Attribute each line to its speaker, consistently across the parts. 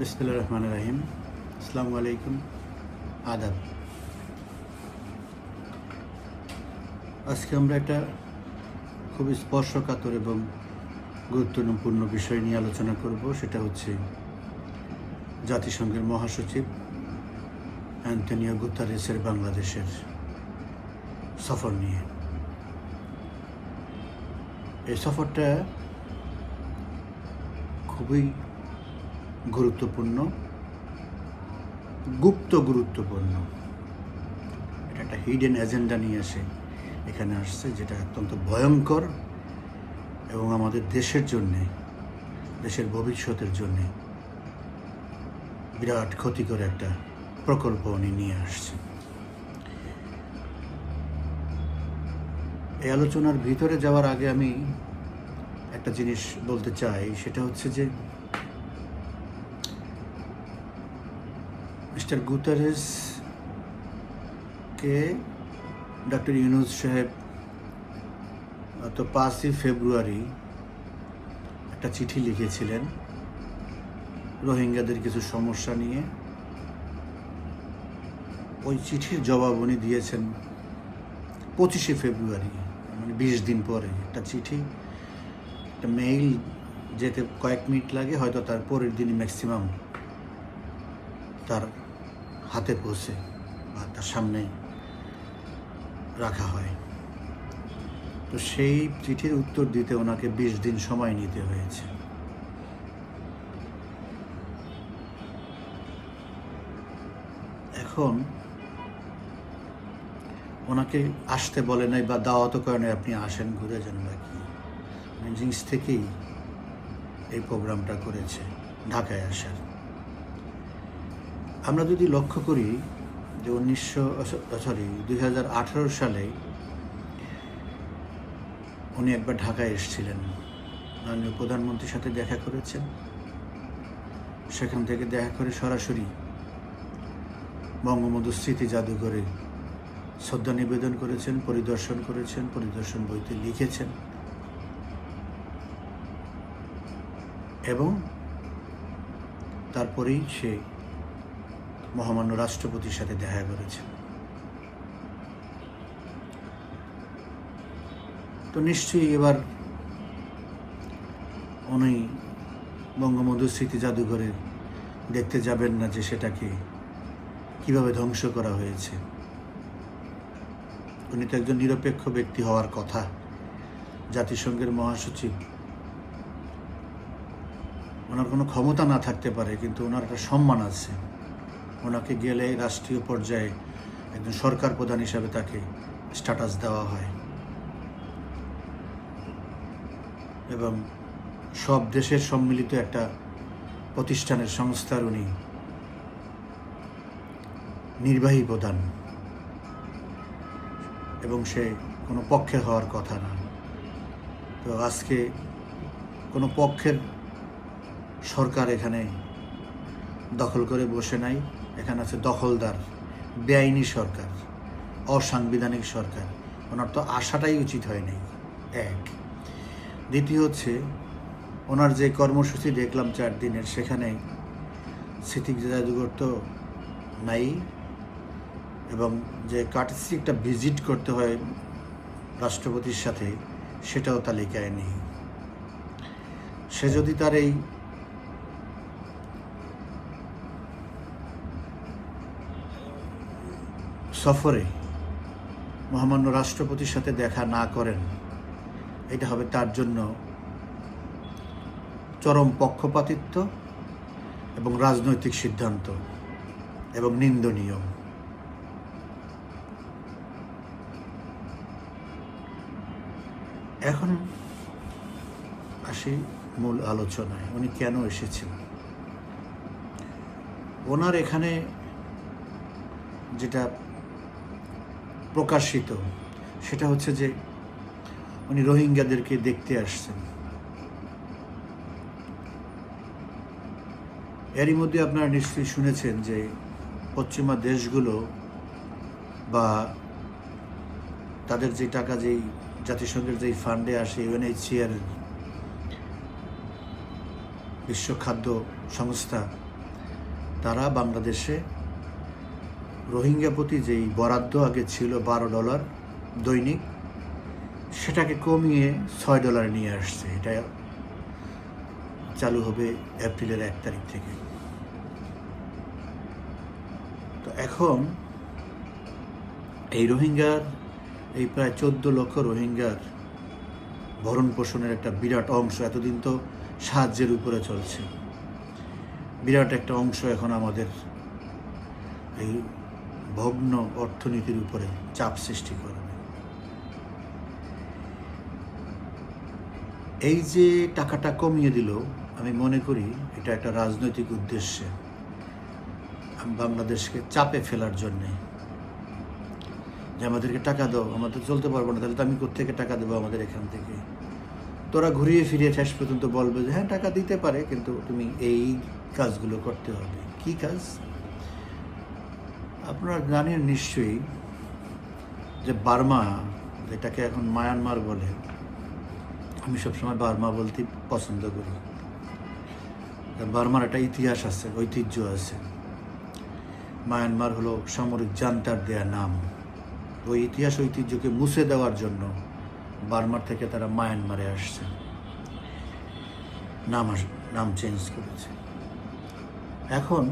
Speaker 1: বিসমুল্লাহ রহমান রাহিম। আসসালামু আলাইকুম। আদাব। আজকে আমরা একটা খুবই স্পর্শকাতর এবং গুরুত্বপূর্ণ বিষয় নিয়ে আলোচনা করব, সেটা হচ্ছে জাতিসংঘের মহাসচিব অ্যান্টনিও গুতারেসের বাংলাদেশের সফর নিয়ে। এই সফরটা খুবই গুরুত্বপূর্ণ, গুপ্ত গুরুত্বপূর্ণ। এটা একটা হিডেন এজেন্ডা নিয়ে আসে, এখানে আসছে যেটা অত্যন্ত ভয়ঙ্কর এবং আমাদের দেশের জন্যে, দেশের ভবিষ্যতের জন্যে বিরাট ক্ষতিকর একটা প্রকল্প উনি নিয়ে আসছে এই আলোচনার ভিতরে যাওয়ার আগে আমি একটা জিনিস বলতে চাই, সেটা হচ্ছে যে মিস্টার গুতারেস কে? ডক্টর ইউনুস সাহেব, গত পাঁচই ফেব্রুয়ারি একটা চিঠি লিখেছিলেন রোহিঙ্গাদের কিছু সমস্যা নিয়ে। ওই চিঠির জবাব উনি দিয়েছেন পঁচিশে ফেব্রুয়ারি মানে বিশ দিন পরে। একটা চিঠি, একটা মেইল যেতে কয়েক মিনিট লাগে, হয়তো তার পরের দিনই ম্যাক্সিমাম তার হাতে পৌঁছে বা তার সামনে রাখা হয়। তো সেই চিঠির উত্তর দিতে ওনাকে বিশ দিন সময় নিতে হয়েছে। এখন ওনাকে আসতে বলে নাই বা দাওয়াত করে নাই আপনি আসেন, ঘুরে যান বা কি। জিনিস থেকেই এই প্রোগ্রামটা করেছে, ঢাকায় আসার। আমরা যদি লক্ষ্য করি যে উনিশশো সরি দুই হাজার আঠারো সালে উনি একবার ঢাকায় এসেছিলেন। মাননীয় প্রধানমন্ত্রীর সাথে দেখা করেছেন। সেখান থেকে দেখা করে সরাসরি বঙ্গবন্ধু স্মৃতি জাদুঘরে শ্রদ্ধা নিবেদন করেছেন, পরিদর্শন করেছেন, পরিদর্শন বইতে লিখেছেন। এবং তারপরেই সে মহামান্য রাষ্ট্রপতির সাথে দেখা করেছে। তো নিশ্চয়ই এবার উনি বঙ্গবন্ধু স্মৃতি জাদুঘরে দেখতে যাবেন না যে সেটাকে কীভাবে ধ্বংস করা হয়েছে। উনি তো একজন নিরপেক্ষ ব্যক্তি হওয়ার কথা। জাতিসংঘের মহাসচিব। ওনার কোনো ক্ষমতা না থাকতে পারে, কিন্তু ওনার একটা সম্মান আছে। ওনাকে গেলে রাষ্ট্রীয় পর্যায়ে একজন সরকার প্রধান হিসাবে তাকে স্ট্যাটাস দেওয়া হয়। এবং সব দেশের সম্মিলিত একটা প্রতিষ্ঠানের সংস্থার উনি নির্বাহী প্রধান। এবং সে কোনো পক্ষে হওয়ার কথা না। তো আজকে কোনো পক্ষের সরকার এখানে দখল করে বসে নাই। এখানে আছে দখলদার, বেআইনি সরকার, অসাংবিধানিক সরকার। ওনার তো আশাটাই উচিত হয় নাই। এক। দ্বিতীয় হচ্ছে, ওনার যে কর্মসূচি দেখলাম চার দিনের, সেখানে স্মৃতি জাদুঘর তো নাই এবং যে কাটিসি একটা ভিজিট করতে হয় রাষ্ট্রপতির সাথে, সেটাও তালিকায় নেই। সে যদি তার এই সফরে মহামান্য রাষ্ট্রপতির সাথে দেখা না করেন, এটা হবে তার জন্য চরম পক্ষপাতিত্ব এবং রাজনৈতিক সিদ্ধান্ত এবং নিন্দনীয়। এখন আসি মূল আলোচনায়, উনি কেন এসেছেন? ওনার এখানে যেটা প্রকাশিত। সেটা হচ্ছে যে উনি রোহিঙ্গাদেরকে দেখতে আসছেন। এরই মধ্যে আপনারা নিশ্চয়ই শুনেছেন যে পশ্চিমা দেশগুলো বা তাদের যে টাকা যেই জাতিসংঘের যেই ফান্ডে আসে, ইউএনএইচসিআর বিশ্ব খাদ্য সংস্থা, তারা বাংলাদেশে রোহিঙ্গা প্রতি যেই বরাদ্দ আগে ছিল বারো ডলার দৈনিক, সেটাকে কমিয়ে ছয় ডলারে নিয়ে আসছে। এটা চালু হবে এপ্রিলের এক তারিখ থেকে। তো এখন এই রোহিঙ্গার, এই প্রায় চোদ্দ লক্ষ রোহিঙ্গার ভরণ পোষণের একটা বিরাট অংশ এতদিন তো সাহায্যের উপরে চলছে। বিরাট একটা অংশ এখন আমাদের এই ভগ্ন অর্থনীতির উপরে চাপ সৃষ্টি করবে এই যে টাকাটা কমিয়ে দিল, আমি মনে করি এটা একটা রাজনৈতিক উদ্দেশ্যে বাংলাদেশকে চাপে ফেলার জন্যে। যে আমাদেরকে টাকা দাও আমাদের চলতে পারব না, তাহলে তো আমি কোথেকে টাকা দেবো আমাদের এখান থেকে? তোরা ঘুরিয়ে ফিরিয়ে শেষ পর্যন্ত বলবে যে হ্যাঁ টাকা দিতে পারে, কিন্তু তুমি এই কাজগুলো করতে হবে। কি কাজ? আপনারা জানেন নিশ্চয়ই যে বার্মা, যেটাকে এখন মায়ানমার বলে, আমি সবসময় বার্মা বলতে পছন্দ করি। বার্মার একটা ইতিহাস আছে, ঐতিহ্য আছে। মায়ানমার হলো সামরিক জান্তার দেয়া নাম। ওই ইতিহাস ঐতিহ্যকে মুছে দেওয়ার জন্য বার্মার থেকে তারা মায়ানমারে আসছে। নাম আস- নাম চেঞ্জ করেছে। এখন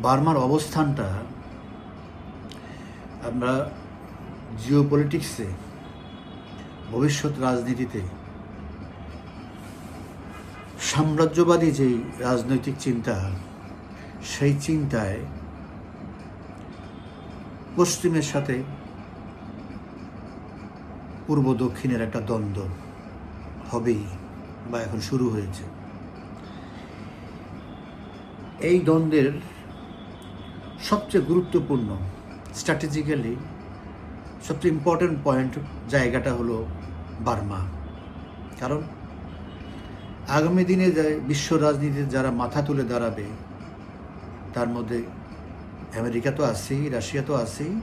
Speaker 1: বার্মার অবস্থানটা, আমরা জিও পলিটিক্সে ভবিষ্যৎ রাজনীতিতে, সাম্রাজ্যবাদী যেই রাজনৈতিক চিন্তা, সেই চিন্তায় পশ্চিমের সাথে পূর্ব দক্ষিণের একটা দ্বন্দ্ব হবেই বা এখন শুরু হয়েছে। এই দ্বন্দ্বের সবচেয়ে গুরুত্বপূর্ণ স্ট্র্যাটেজিক্যালি সবচেয়ে ইম্পর্ট্যান্ট পয়েন্ট জায়গাটা হলো বার্মা। কারণ আগামী দিনে বিশ্ব রাজনীতিতে যারা মাথা তুলে দাঁড়াবে, তার মধ্যে আমেরিকা তো আছেই, রাশিয়া তো আছেই,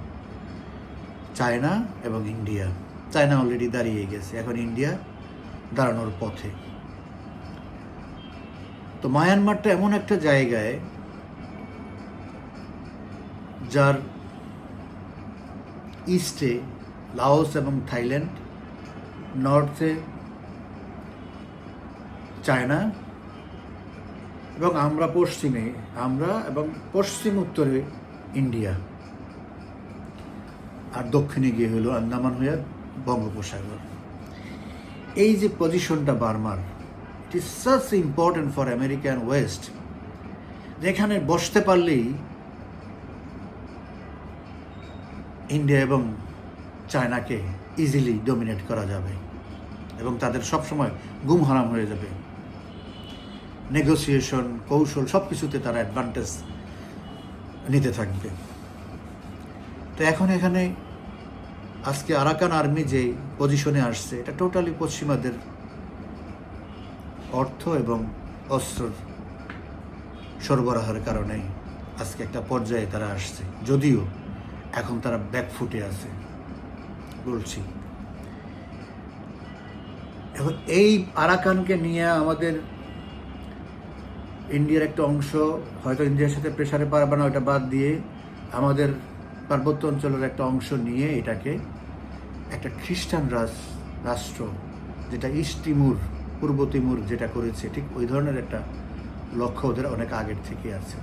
Speaker 1: চায়না এবং ইন্ডিয়া। চায়না অলরেডি দাঁড়িয়ে গেছে, এখন ইন্ডিয়া দাঁড়ানোর পথে। তো মায়ানমারটা এমন একটা জায়গায় যার ইস্টে, লাওস এবং থাইল্যান্ড, নর্থে চায়না এবং আমরা পশ্চিমে, আমরা এবং পশ্চিম উত্তরে ইন্ডিয়া। আর দক্ষিণে গিয়ে হলো আন্দামান হয়ে বঙ্গোপসাগর। এই যে পজিশনটা বার্মার it is such important for American west যেখানে বসতে পারলেই ইন্ডিয়া এবং চায়নাকে ইজিলি ডমিনেট করা যাবে এবং তাদের সবসময় গুম হারাম হয়ে যাবে। নেগোসিয়েশন কৌশল সব কিছুতে তারা অ্যাডভান্টেজ নিতে থাকবে। তো এখন এখানে আজকে আরাকান আর্মি যে পজিশনে আসছে, এটা টোটালি পশ্চিমাদের অর্থ এবং অস্ত্র সরবরাহের কারণে আজকে একটা পর্যায়ে তারা আসছে। যদিও এখন তারা ব্যাকফুটে আছে। বলছি। এখন এই আরাকানকে নিয়ে আমাদের ইন্ডিয়ার একটা অংশ হয়তো ইন্ডিয়ার সাথে প্রেশারে পারবে না ওটা বাদ দিয়ে আমাদের পার্বত্য অঞ্চলের একটা অংশ নিয়ে এটাকে একটা খ্রিস্টান রাজ, রাষ্ট্র, যেটা ইস্ট তিমুর, পূর্ব তিমুর যেটা করেছে, ঠিক ওই ধরনের একটা লক্ষ্য ওদের অনেক আগের থেকে আছে।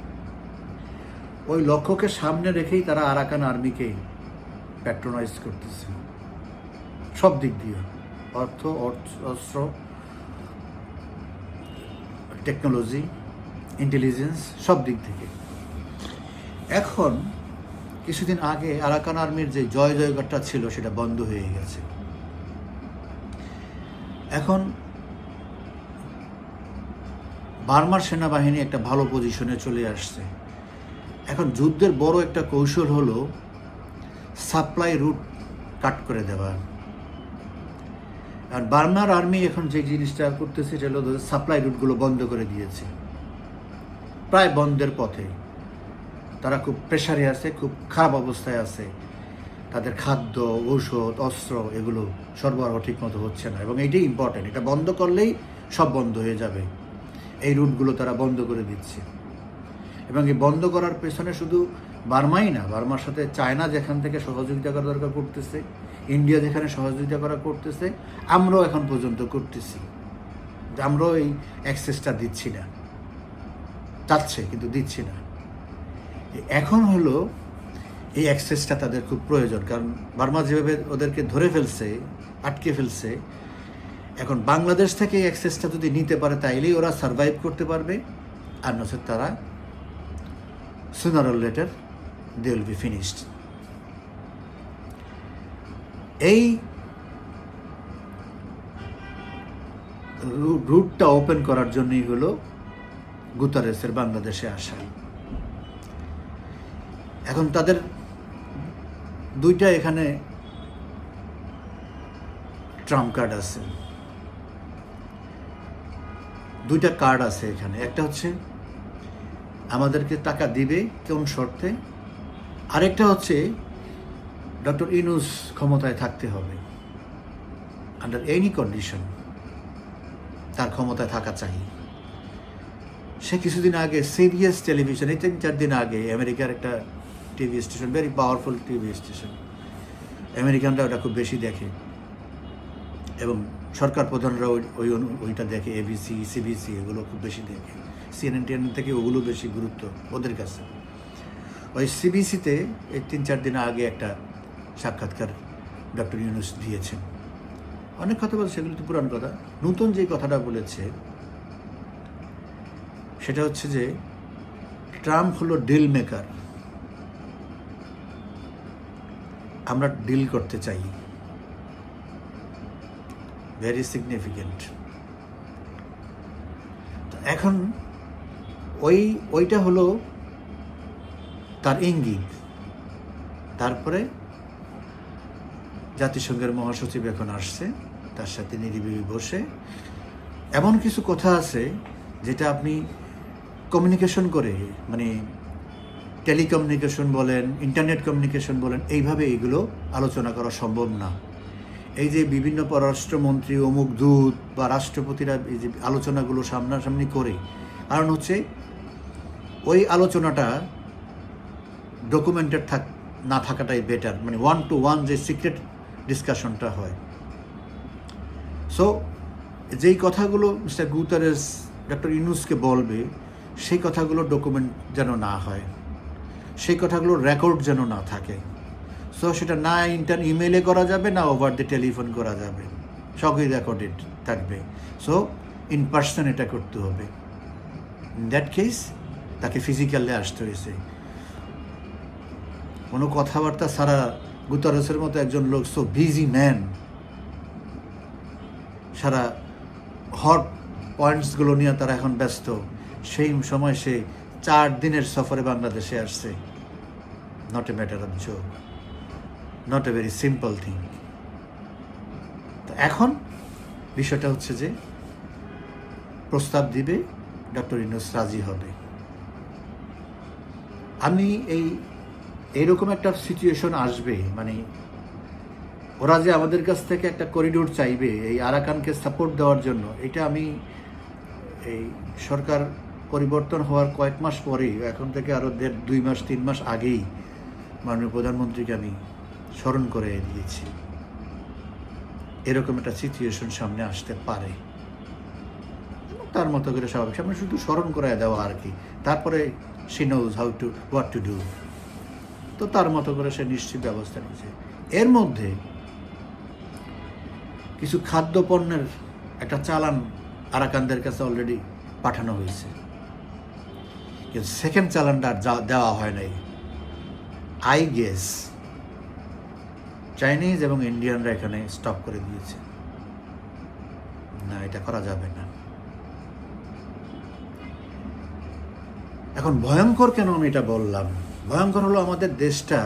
Speaker 1: ওই লক্ষ্যকে সামনে রেখেই তারা আরাকান আর্মিকে প্যাট্রোনাইজ করতেছে। সব দিক দিয়ে। অর্থ অস্ত্র টেকনোলজি ইন্টেলিজেন্স সব দিক থেকে। এখন, কিছুদিন আগে আরাকান আর্মির যে জয় জয়গারটা ছিল, সেটা বন্ধ হয়ে গেছে। এখন, বার্মার সেনাবাহিনী একটা ভালো পজিশনে চলে আসছে। এখন যুদ্ধের বড় একটা কৌশল হলো সাপ্লাই রুট কাট করে দেওয়া। আর বার্মার আর্মি এখন যে জিনিসটা করতেছে সেটা হলো সাপ্লাই রুটগুলো বন্ধ করে দিয়েছে। প্রায় বন্ধের পথে। তারা খুব প্রেশারে আছে, খুব খারাপ অবস্থায় আছে। তাদের খাদ্য, ঔষধ, অস্ত্র এগুলো সরবরাহ ঠিক মতো হচ্ছে না এবং এইটাই ইম্পর্টেন্ট এটা বন্ধ করলেই সব বন্ধ হয়ে যাবে। এই রুটগুলো তারা বন্ধ করে দিচ্ছে। এবং এই বন্ধ করার পেছনে শুধু বার্মাই না, বার্মার সাথে চায়না যেখান থেকে সহযোগিতা করা দরকার করতেছে, ইন্ডিয়া যেখানে সহযোগিতা করা করতেছে, আমরাও এখন পর্যন্ত করতেছি। আমরাও এই অ্যাক্সেসটা দিচ্ছি না। চাচ্ছে, কিন্তু দিচ্ছি না। এখন হলো এই অ্যাক্সেসটা তাদের খুব প্রয়োজন, কারণ বার্মা যেভাবে ওদেরকে ধরে ফেলছে, আটকে ফেলছে, এখন বাংলাদেশ থেকে এই অ্যাক্সেসটা যদি নিতে পারে, তাইলেই ওরা সার্ভাইভ করতে পারবে, আর নচেত তারা sooner later they will be finished এই রু- রুটটা ওপেন করার জন্যই হলো গুতারেসের বাংলাদেশে আসা। এখন তাদের দুইটা এখানে ট্রাম্প কার্ড আছে। দুইটা কার্ড আছে এখানে। একটা হচ্ছে আমাদেরকে টাকা দিবে কোন শর্তে? আরেকটা হচ্ছে, ডক্টর ইনুস ক্ষমতায় থাকতে হবে। আন্ডার এনি কন্ডিশন তার ক্ষমতায় থাকা চাই। সে কিছুদিন আগে সিরিয়াস টেলিভিশন এই তিন চার দিন আগে আমেরিকার একটা TV station very powerful TV station আমেরিকানরা ওটা খুব বেশি দেখে। এবং সরকার প্রধানরা ওই ওই ওইটা দেখে এবিসি সিবিসি এগুলো খুব বেশি দেখে। সিএনএন, টিএনএন থেকে ওগুলো বেশি গুরুত্ব ওদের কাছে। ওই সিবিসিতে এই তিন চার দিন আগে একটা সাক্ষাৎকার ডক্টর ইউনুস দিয়েছেন। অনেক কথা বলছে, সেগুলো তো পুরান কথা। নতুন যে কথাটা বলেছে, সেটা হচ্ছে যে ট্রাম্প হলো ডিল মেকার আমরা ডিল করতে চাই। ভেরি সিগনিফিকেন্ট এখন ওই, ওইটা হলো তার ইঙ্গিত। তারপরে জাতিসংঘের মহাসচিব এখন আসছে, তার সাথে নিরিবিলি বসে। এমন কিছু কথা আছে যেটা আপনি কমিউনিকেশন করে মানে টেলিকমিউনিকেশন বলেন ইন্টারনেট কমিউনিকেশন বলেন, এইভাবে এইগুলো আলোচনা করা সম্ভব না। এই যে বিভিন্ন পররাষ্ট্রমন্ত্রী অমুক দূত বা রাষ্ট্রপতিরা এই যে আলোচনাগুলো সামনাসামনি করে, কারণ হচ্ছে ওই আলোচনাটা ডকুমেন্টেড থাক, না থাকাটাই বেটার মানে ওয়ান টু ওয়ান যে সিক্রেট ডিসকাশনটা হয়। সো যেই কথাগুলো মিস্টার গুতারেস ডক্টর ইনুসকে বলবে, সেই কথাগুলো ডকুমেন্ট যেন না হয়, সেই কথাগুলো রেকর্ড যেন না থাকে। সো সেটা না ইন্টার ইমেলে করা যাবে, না ওভার দ্য টেলিফোন করা যাবে। সবই রেকর্ডেড থাকবে। সো ইন পার্সন এটা করতে হবে। ইন দ্যাট কেস তাকে ফিজিক্যালি আসতে হয়েছে। কোনো কথাবার্তা সারা গুতারসের মতো একজন লোক সো বিজি ম্যান সারা হট পয়েন্টসগুলো নিয়ে তারা এখন ব্যস্ত। সেই সময় সে চার দিনের সফরে বাংলাদেশে আসছে। Not a matter of joke not a very simple thing তো এখন বিষয়টা হচ্ছে যে প্রস্তাব দিবে ডক্টর ইনুস রাজি হবে। আমি এই, এইরকম একটা সিচুয়েশন আসবে মানে ওরা যে আমাদের কাছ থেকে একটা করিডোর চাইবে, এই আরাকানকে সাপোর্ট দেওয়ার জন্য, এটা আমি এই সরকার পরিবর্তন হওয়ার কয়েক মাস পরে এখন থেকে আরও দেড়, দুই মাস, তিন মাস আগেই মাননীয় প্রধানমন্ত্রীকে আমি স্মরণ করে দিয়েছি। এরকম একটা সিচুয়েশন সামনে আসতে পারে। তার মতো করে স্বাভাবিক, সামনে শুধু স্মরণ করে দেওয়া আর কি। তারপরে she knows how to what to do তো তার মতো করে সে নিশ্চিত ব্যবস্থা নিয়েছে। এর মধ্যে কিছু খাদ্যপণ্যের একটা চালান আরাকানদের কাছে অলরেডি পাঠানো হয়েছে। কিন্তু সেকেন্ড চালানটা আর যা- দেওয়া হয় নাই। আই গেস চাইনিজ এবং ইন্ডিয়ানরা এখানে স্টপ করে দিয়েছে। না, এটা করা যাবে না। এখন ভয়ঙ্কর কেন আমি এটা বললাম? ভয়ঙ্কর হলো আমাদের দেশটা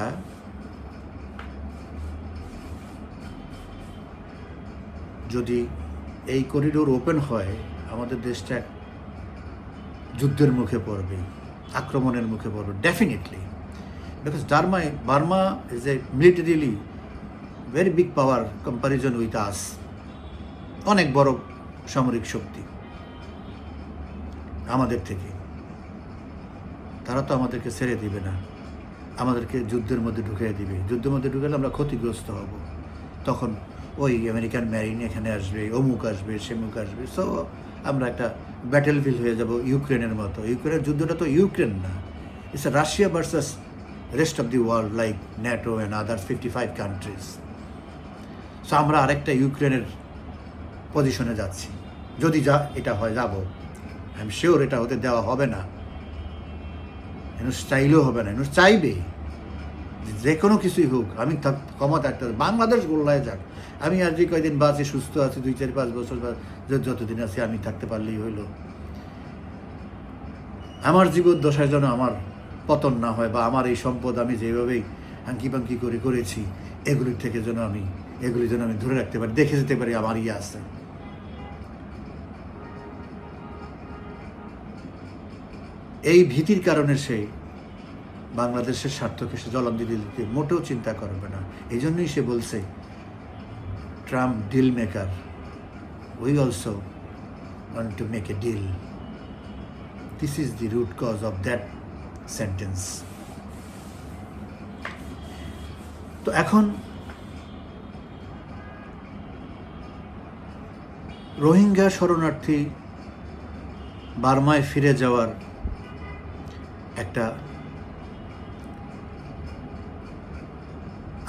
Speaker 1: যদি এই করিডোর ওপেন হয়, আমাদের দেশটা যুদ্ধের মুখে পড়বে, আক্রমণের মুখে পড়বে definitely because derma Burma is a militarily very big power comparison with us অনেক বড় সামরিক শক্তি আমাদের থেকে। তারা তো আমাদেরকে ছেড়ে দিবে না। আমাদেরকে যুদ্ধের মধ্যে ঢুকিয়ে দিবে। যুদ্ধের মধ্যে ঢুকালে আমরা ক্ষতিগ্রস্ত হব। তখন ওই আমেরিকান ম্যারিন এখানে আসবে, অমুক আসবে, সেমুক আসবে। সো আমরা একটা ব্যাটেল ফিল হয়ে যাব ইউক্রেনের মতো। ইউক্রেনের যুদ্ধটা তো ইউক্রেন না। It's Russia versus rest of the world like NATO and others fifty five countries so আমরা আরেকটা ইউক্রেনের পজিশনে যাচ্ছি। যদি যা, এটা হয়, যাব। আই এম শিওর এটা হতে দেওয়া হবে না। এনুস চাইলেও হবে না, এনুস চাইবে। যে কোনো কিছুই হোক, আমি ক্ষমতা একটা, বাংলাদেশ গোল্লায় যাক। আমি আর যে কয়দিন বাঁচি সুস্থ আছি, দুই, চার, পাঁচ বছর বা যতদিন আছি, আমি থাকতে পারলেই হইল। আমার জীবন দশায় যেন আমার পতন না হয় বা আমার এই সম্পদ আমি যেভাবেই হাঙ্কি পাঙ্কি করে করেছি এগুলির থেকে যেন আমি, এগুলি যেন আমি ধরে রাখতে পারি, দেখে যেতে পারি, আমার ইয়ে আছে। এই ভীতির কারণে সে বাংলাদেশের স্বার্থকে সে জলাঞ্জলি দিতে মোটেও চিন্তা করবে না। এই জন্যই সে বলছে Trump deal maker we also want to make a deal this is the root cause of that sentence তো এখন রোহিঙ্গা শরণার্থী বার্মায় ফিরে যাওয়ার একটা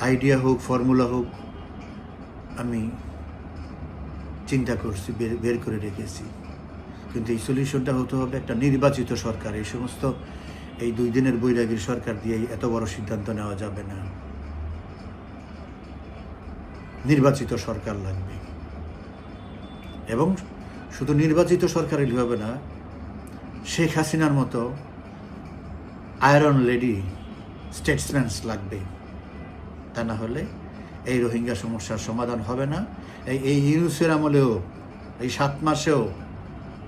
Speaker 1: আইডিয়া হোক ফর্মুলা হোক, আমি চিন্তা করছি, বের বের করে রেখেছি। কিন্তু এই সলিউশনটা হতে হবে একটা নির্বাচিত সরকার। এই সমস্ত, এই দুই দিনের বৈরাগীর সরকার দিয়ে এত বড় সিদ্ধান্ত নেওয়া যাবে না। নির্বাচিত সরকার লাগবে। এবং শুধু নির্বাচিত সরকারই হবে না, শেখ হাসিনার মতো আয়রন লেডি স্টেটসম্যানস লাগবে। তা না হলে এই রোহিঙ্গা সমস্যার সমাধান হবে না। এই এই ইউনুসের আমলেও, এই সাত মাসেও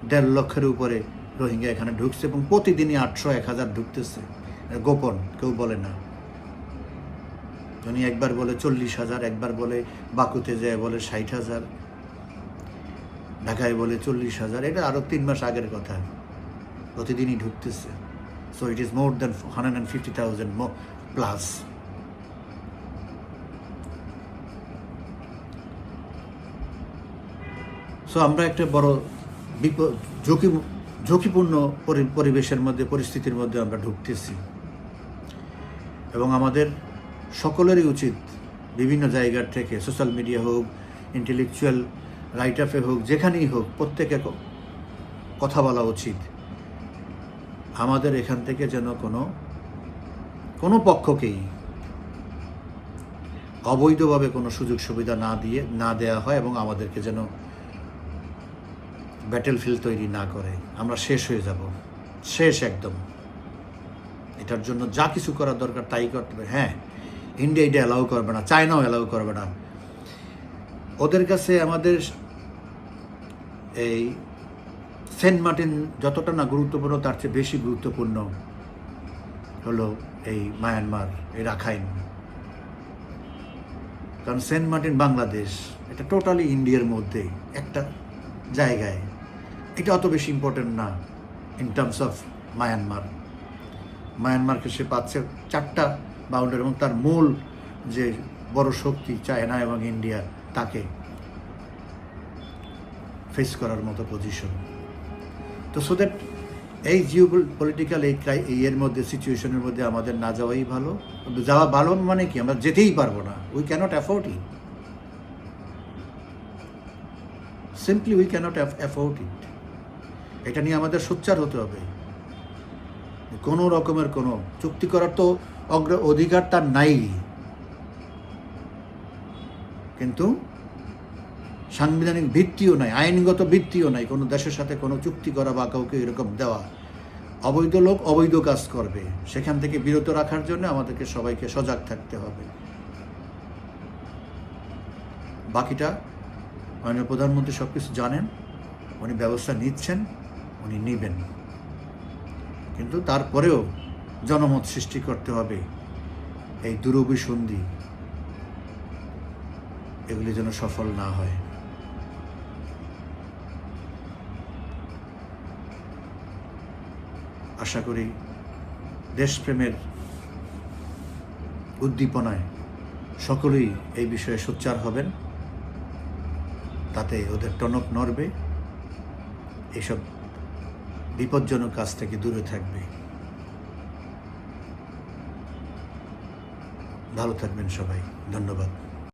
Speaker 1: দেড় লক্ষের উপরে রোহিঙ্গা এখানে ঢুকছে এবং প্রতিদিনই আটশো এক হাজার ঢুকতেছে। গোপন, কেউ বলে না। উনি একবার বলে চল্লিশ হাজার, একবার বলে বাকুতে যায় বলে ষাট হাজার, ঢাকায় বলে চল্লিশ হাজার, এটা আরও তিন মাস আগের কথা। প্রতিদিনই ঢুকতেছে। Is more than hundred and fifty thousand plus so আমরা একটা বড় বিপদ, ঝুঁকি, ঝুঁকিপূর্ণ পরি- পরিবেশের মধ্যে, পরিস্থিতির মধ্যে আমরা ঢুকতেছি। এবং আমাদের সকলেরই উচিত বিভিন্ন জায়গার থেকে সোশ্যাল মিডিয়া হোক ইন্টেলেকচুয়াল রাইট আপে হোক, যেখানেই হোক, প্রত্যেকে কথা বলা উচিত। আমাদের এখান থেকে যেন কোনো কোনো পক্ষকেই অবৈধভাবে কোনো সুযোগ সুবিধা না দিয়ে, না দেয়া হয় এবং আমাদেরকে যেন ব্যাটেল ফিল্ড তৈরি না করে। আমরা শেষ হয়ে যাব। শেষ একদম। এটার জন্য যা কিছু করার দরকার তাই করতে হবে। হ্যাঁ ইন্ডিয়া এটা অ্যালাউ করবে না চায়নাও অ্যালাউ করবে না। ওদের কাছে আমাদের এই সেন্ট মার্টিন যতটা না গুরুত্বপূর্ণ, তার চেয়ে বেশি গুরুত্বপূর্ণ হলো এই মায়ানমার, এই রাখাইন। কারণ সেন্ট মার্টিন বাংলাদেশ এটা টোটালি ইন্ডিয়ার মধ্যে একটা জায়গায়। এটা অত বেশি ইম্পর্টেন্ট না ইন টার্মস অফ মায়ানমার। মায়ানমারকে সে পাচ্ছে চারটা বাউন্ডারি এবং তার মূল যে বড় শক্তি চায়না এবং ইন্ডিয়া, তাকে ফেস করার মতো পজিশন তো সো দ্যাট এই জিও পলিটিক্যাল এই এর মধ্যে সিচুয়েশনের মধ্যে আমাদের না যাওয়াই ভালো। যাওয়া ভালো মানে কি? আমরা যেতেই পারব না। We cannot afford it simply we cannot afford it এটা নিয়ে আমাদের সোচ্চার হতে হবে। কোনো রকমের কোনো চুক্তি করার তো অগ্র, অধিকার তার নাই। কিন্তু সাংবিধানিক ভিত্তিও নাই, আইনগত ভিত্তিও নাই, কোনো দেশের সাথে কোনো চুক্তি করা বা কাউকে এরকম দেওয়া। অবৈধ লোক অবৈধ কাজ করবে, সেখান থেকে বিরত রাখার জন্য আমাদেরকে সবাইকে সজাগ থাকতে হবে। বাকিটা মাননীয় প্রধানমন্ত্রী সব কিছু জানেন, উনি ব্যবস্থা নিচ্ছেন, উনি নেবেন। কিন্তু তারপরেও জনমত সৃষ্টি করতে হবে, এই দুরভিসন্ধি এগুলি যেন সফল না হয়। আশা করি দেশপ্রেমের উদ্দীপনায় সকলেই এই বিষয়ে সোচ্চার হবেন। তাতে ওদের টনক নড়বে। এইসব বিপজ্জনক কাজ থেকে দূরে থাকবে। ভালো থাকবেন সবাই। ধন্যবাদ।